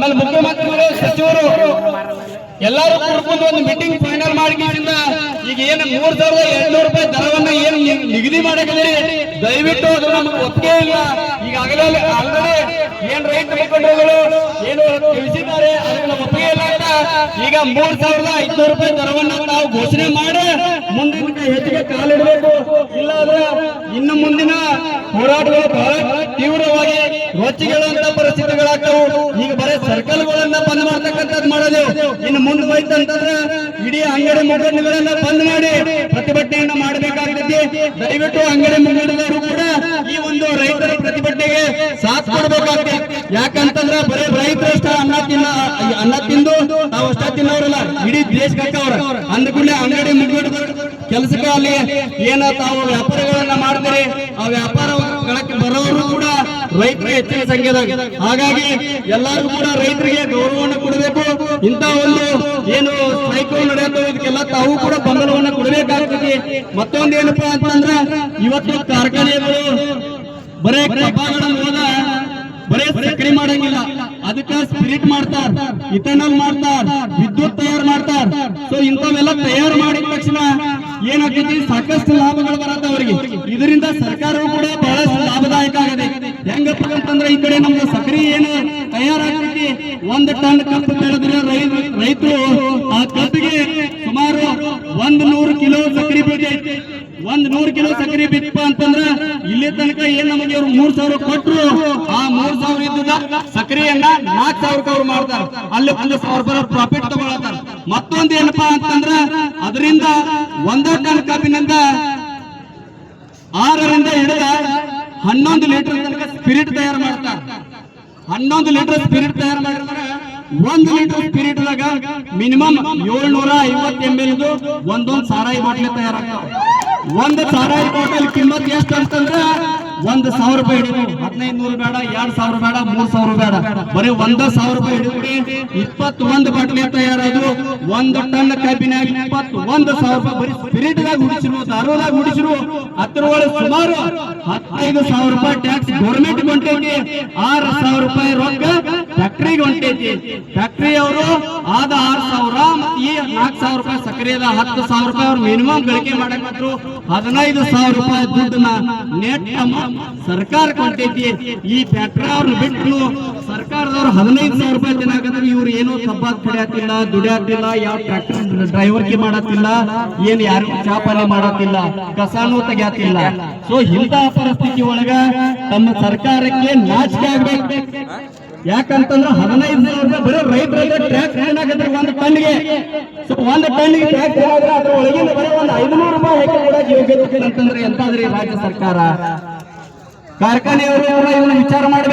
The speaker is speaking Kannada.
ಆಮೇಲೆ ಮುಖ್ಯಮಂತ್ರಿಗಳು, ಸಚಿವರು ಎಲ್ಲರೂ ಕೂಡ್ಕೊಂಡು ಒಂದು ಮೀಟಿಂಗ್ ಫೈನಲ್ ಮಾಡಿದ್ರಿಂದ ಈಗ ಏನು ಮೂರ್ ಸಾವಿರದ ಎಂಟುನೂರು ರೂಪಾಯಿ ದರವನ್ನ ಏನು ನಿಗದಿ ಮಾಡಕಿದ್ರಿ ದಯವಿಟ್ಟು ಅದು ನಮ್ಗೆ ಒಪ್ಪಿಗೆ ಇಲ್ಲ. ಈಗಾಗಲೇ ಆಲ್ರೆಡಿ ಏನ್ ರೈತ ಮುಖಂಡರುಗಳು ಏನು ತಿಳಿಸಿದ್ದಾರೆ ಅದನ್ನ ನಮ್ಗೆ ಒಪ್ಪಿಗೆ ಇಲ್ಲ ಅಂತ. ಈಗ ಮೂರ್ ಸಾವಿರದ ಐದ್ನೂರು ರೂಪಾಯಿ ದರವನ್ನ ನಾವು ಘೋಷಣೆ ಮಾಡಿ ಮುಂದಿನ ಹೆಚ್ಚಿಗೆ ಕಾಲಿಡಬೇಕು. ಇಲ್ಲ ಅಂದ್ರೆ ಇನ್ನು ಮುಂದಿನ ಹೋರಾಟಗಳು ಬಹಳ ತೀವ್ರವಾಗಿ ರೊಚ್ಚಿಗೆಳುವಂತ ಪರಿಸ್ಥಿತಿಗಳಾಗ್ತವು. ಈಗ ಬರೀ ಸರ್ಕಲ್ಗಳನ್ನ ಬಂದ್ ಮಾಡ್ತಕ್ಕಂಥದ್ದು ಮಾಡೋದು. ಇನ್ನು ಮುಂದೆ ಹೋಯ್ತಂತಂದ್ರೆ ಇಡೀ ಅಂಗಡಿ ಮುಖಂಡಗಳನ್ನ ಬಂದ್ ಮಾಡಿ ಪ್ರತಿಭಟನೆಯನ್ನ ಮಾಡಬೇಕಾಗ್ತದೆ ದಯವಿಟ್ಟು ಅಂಗಡಿ ಮುಖಂಡರು ಕೂಡ ಈ ಒಂದು ರೈತರ ಪ್ರತಿಭಟನೆಗೆ ಸಾಥ್ ಕೊಡಬೇಕಾಗ್ತದೆ ಯಾಕಂತಂದ್ರೆ ಬರೀ ರೈತರಷ್ಟ ಅನ್ನ ತಿನ್ನ, ಅನ್ನ ತಿಂದು ನಾವು ಅಷ್ಟ ತಿನ್ನೋರಲ್ಲ, ಇಡೀ ದೇಶಕ್ಕೆ ಅವ್ರ ಅಂದ್ಕೂಡಲೇ ಅಂಗಡಿ ಮುಗಿದ್ರು ಕೆಲಸಕ್ಕೆ ಅಲ್ಲಿ ಏನ ತಾವು ವ್ಯಾಪಾರಗಳನ್ನ ಮಾಡ್ತೀರಿ, ಆ ವ್ಯಾಪಾರಗಳಕ್ಕೆ ಬರೋರು ಕೂಡ ರೈತರಿಗೆ ಹೆಚ್ಚಿನ ಸಂಖ್ಯೆದಾಗ. ಹಾಗಾಗಿ ಎಲ್ಲರೂ ಕೂಡ ರೈತರಿಗೆ ಗೌರವವನ್ನು ಕೊಡಬೇಕು. ಇಂತ ಒಂದು ಏನು ಸ್ಟ್ರೈಕ್ ನಡೆಯುತ್ತೋ ಇದಕ್ಕೆಲ್ಲ ತಾವು ಕೂಡ ಬಂಧನವನ್ನು ಕೊಡಬೇಕಾಗ್ತದೆ. ಮತ್ತೊಂದು ಏನಪ್ಪಾ ಅಂತಂದ್ರೆ, ಇವತ್ತು ಕಾರ್ಖಾನೆಗಳು ಬರೇ ಕಬ್ಬಾಗಳನ್ನು ಸಕ್ರಿ ಮಾಡಂಗಿಲ್ಲ. ಅದಕ್ಕೆ ಸ್ಪಿರಿಟ್ ಮಾಡ್ತಾರ ಇಥನಾಲ್ ಮಾಡ್ತಾರ, ವಿದ್ಯುತ್ ತಯಾರು ಮಾಡ್ತಾರ. ಸೊ ಇಂಥವೆಲ್ಲ ತಯಾರು ಮಾಡಿದ ತಕ್ಷಣ ಏನಾಗ್ತೈತಿ? ಸಾಕಷ್ಟು ಲಾಭಗಳು ಬರತ್ತ ಅವರಿಗೆ. ಇದರಿಂದ ಸರ್ಕಾರವು ಕೂಡ ಬಹಳಷ್ಟು ಲಾಭದಾಯಕ ಆಗಿದೆ ಹೆಂಗಪ್ಪ ಅಂತಂದ್ರೆ ಈ ಕಡೆ ನಮ್ದು ಸಕ್ಕರೆ ಏನು ತಯಾರಾಗ್ತೈತಿ? ಒಂದು ಟನ್ ಕಬ್ಬು ಬೆಳೆದ್ರೆ ರೈತರು ಆ ಸುಮಾರು ಒಂದು ನೂರು ಕಿಲೋ ಸಕ್ಕರೆ ಬೀಜ ಐತೆ. ಒಂದ್ ನೂರ್ ಕಿಲೋ ಸಕ್ಕರೆ ಬಿತ್ತಪ್ಪ ಅಂತಂದ್ರ ಇಲ್ಲಿ ತನಕ ಏನ್ ನಮಗೆ ಅವ್ರು ಮೂರ್ ಸಾವಿರ ಕೊಟ್ರು, ಆ ಮೂರ್ ಸಾವಿರ ಇದ್ದ ಸಕ್ಕರೆಯನ್ನ ನಾಲ್ಕ್ ಸಾವಿರಕ್ಕೆ ಅವ್ರು ಮಾಡ್ತಾರ ಅಲ್ಲಿ ಒಂದು ಸಾವಿರ ರೂಪಾಯಿ ಪ್ರಾಫಿಟ್ ತಗೊಳತಾರ ಮತ್ತೊಂದ್ ಏನಪ್ಪಾ ಅಂತಂದ್ರ ಅದರಿಂದ ಒಂದ ಟನ್ ಕಬ್ಬಿನಿಂದ ಆರರಿಂದ ಹಿಡಿದ ಹನ್ನೊಂದು ಲೀಟರ್ ತನಕ ಸ್ಪಿರಿಟ್ ತಯಾರು ಮಾಡ್ತಾರ. ಹನ್ನೊಂದು ಲೀಟರ್ ಸ್ಪಿರಿಟ್ ತಯಾರು ಮಾಡಿದ್ರೆ ಒಂದು ಲೀಟರ್ ಸ್ಪಿರಿಟ್ ದಾಗ ಮಿನಿಮಮ್ ಏಳ್ನೂರ ಐವತ್ತು ಎಂ ಎಲ್ ಒಂದೊಂದು ಸಾರಾಯಿ ಬಾಟ್ಲಿ ತಯಾರಾಗ್ತಾವ. ಒಂದು ಸಾರಾಯಿ ಬಾಟಲ್ ಕಿಮ್ಮತ್ ಎಷ್ಟು ಅಂತಂದ್ರ ಒಂದ್ ಸಾವಿರ ರೂಪಾಯಿ ಹಿಡಿದು ಹದಿನೈದು ನೂರು ಬೇಡ, ಎರಡ್ ಸಾವಿರ ಬೇಡ, ಮೂರ್ ಸಾವಿರ ಬೇಡ. ಬರೀ ಒಂದ ಸಾವಿರ ರೂಪಾಯಿ ಹಿಡಿದ್ರಿ ಇಪ್ಪತ್ತ್ ಒಂದ್ ಬಾಟ್ಲಿ ತಯಾರಾದ್ರು, ಒಂದ್ ಟನ್ ಕಬ್ಬಿನಾಗ ಇಪ್ಪತ್ತು ಒಂದ್ ಸಾವಿರ ರೂಪಾಯಿ ಬರೀ ಸ್ಪಿರಿಟ್ ದಾಗ ಹುಡಿಸಿರು ದಾರುದಾಗ ಹುಡಿಸಿರು ಅದ್ರೊಳಗೆ ಸುಮಾರು ಹದಿನೈದು ಸಾವಿರ ರೂಪಾಯಿ ಟ್ಯಾಕ್ಸ್ ಗೌರ್ಮೆಂಟ್ ಹೊಂಟೈತಿ ಆರ್ ಸಾವಿರ ರೂಪಾಯಿ ರೊಕ್ಕ ಫ್ಯಾಕ್ಟ್ರಿಗೆ ಹೊಂಟೈತಿ ಫ್ಯಾಕ್ಟ್ರಿ ಅವರು ಆದ ಆರು ಸಾವಿರ ಈ ನಾಲ್ಕು ಸಾವಿರ ರೂಪಾಯಿ ಸಕ್ಕರೆ ಅದ, ಹತ್ತು ಸಾವಿರ ರೂಪಾಯಿ ಅವ್ರು ಮಿನಿಮಮ್ ಗಳಿಕೆ ಮಾತ್ರ ಹದಿನೈದು ಸಾವಿರ ರೂಪಾಯಿ ದುಡ್ಡನ್ನ ನೆಟ್ ಸರ್ಕಾರ ಕೊಟ್ಟೈತಿ ಈ ಫ್ಯಾಕ್ಟ್ರಿ ಅವ್ರನ್ನ ಬಿಟ್ಟು ಸರ್ಕಾರದವ್ರು ಹದಿನೈದು ಸಾವಿರ ರೂಪಾಯಿ ತಿನ್ನಾಕಂದ್ರೆ ಇವ್ರು ಏನು ಕಬ್ಬಾಗ್ ಕಡಿಯಾತಿಲ್ಲ ದುಡಿಯಾತಿಲ್ಲ, ಯಾವ ಟ್ರ್ಯಾಕ್ಟರ್ ಡ್ರೈವರ್ಗೆ ಮಾಡತ್ತಿಲ್ಲ ಏನ್ ಯಾರು ಚಾಪಾನೆ ಮಾಡತ್ತಿಲ್ಲ ಕಸಾನು ತೆಗ್ಯಾತಿಲ್ಲ. ಸೊ ಇಂತಹ ಪರಿಸ್ಥಿತಿ ಒಳಗ ತಮ್ಮ ಸರ್ಕಾರಕ್ಕೆ ನಾಚಿಕೆ ಆಗ್ಬೇಕು. ಯಾಕಂತಂದ್ರೆ ಹದಿನೈದು ದಿನ ಬರೀ ರೈತರಿಗೆ ಟ್ಯಾಕ್ಸ್ ಏನಾಗತ್ತೆ ಒಂದು ಟನ್ಗೆ ಒಂದು ಟನ್ಗೆ ಟ್ಯಾಕ್ಸ್ ಏನಾದ್ರೆ ಅದ್ರ ಒಳಗಿನ ಬರೀ ಒಂದು ಐದುನೂರು ರೂಪಾಯಿ ಹೇಗೆ ಕೊಡೋಕೆ ಯೋಗ್ಯತೆ ಅಂತಂದ್ರೆ ಎಂತಾದ್ರಿ ರಾಜ್ಯ ಸರ್ಕಾರ? ಕಾರ್ಖಾನೆಯವರು ಇವನ್ನ ವಿಚಾರ ಮಾಡ್ಬೇಕು.